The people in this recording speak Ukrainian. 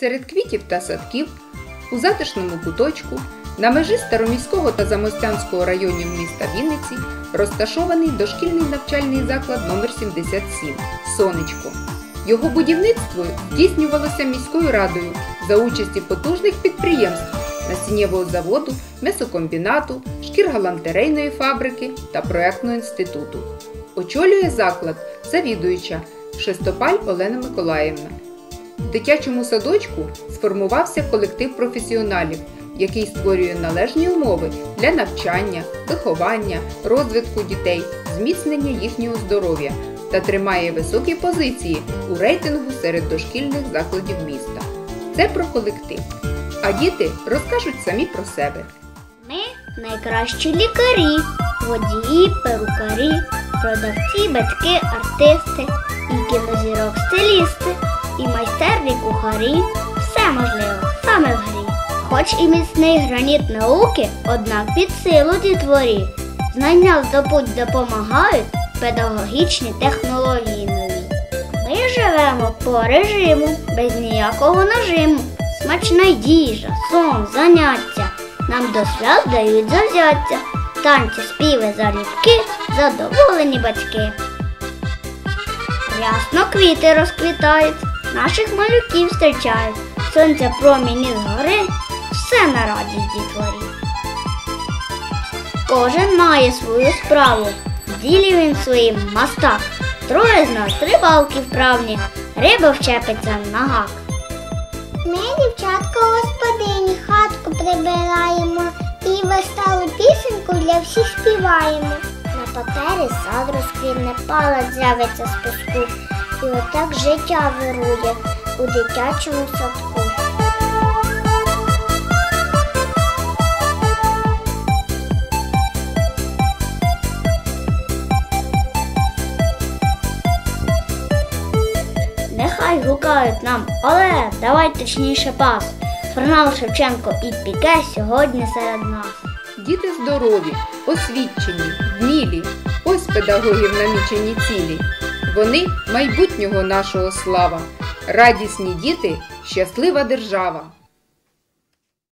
Серед квітів та садків, у затишному куточку, на межі Староміського та Замостянського районів міста Вінниці розташований дошкільний навчальний заклад номер 77 Сонечко. Його будівництво здійснювалося міською радою за участі потужних підприємств насіннєвого заводу, м'ясокомбінату, шкіргалантерейної фабрики та проектного інституту. Очолює заклад завідуюча Шестопаль Олена Миколаївна. В дитячому садочку сформувався колектив професіоналів, який створює належні умови для навчання, виховання, розвитку дітей, зміцнення їхнього здоров'я та тримає високі позиції у рейтингу серед дошкільних закладів міста. Це про колектив. А діти розкажуть самі про себе. Ми найкращі лікарі, водії, перукарі, продавці, батьки, артисти, і кінозірок стилісти, і майстерні кухарі. Все можливо саме в грі. Хоч і міцний граніт науки, однак під силу дітворі. Знання здобуть допомагають педагогічні технології нові. Ми живемо по режиму, без ніякого нажиму. Смачна їжа, сон, заняття. Нам до свят дають завзяття. Танці, співи, залюбки, задоволені батьки. Рясно квіти розквітають, наших малюків зустрічають. Сонця проміні згори, все на радість дітворі. Кожен має свою справу, в ділі він своїм мастак. Троє з нас рибалки вправні, риба вчепиться на гак. Ми, дівчатка господині, хатку прибираємо і веселу пісеньку для всіх співаємо. На папері сад розквітне, палець з'явиться з піску, і отак життя вирує у дитячому садку. Нехай гукають нам, але давай точніше пас. Фернал Шевченко і Піке сьогодні серед нас. Діти здорові, освічені, вмілі. Ось педагогів намічені цілі. Вони майбутнього нашого слава. Радісні діти, щаслива держава.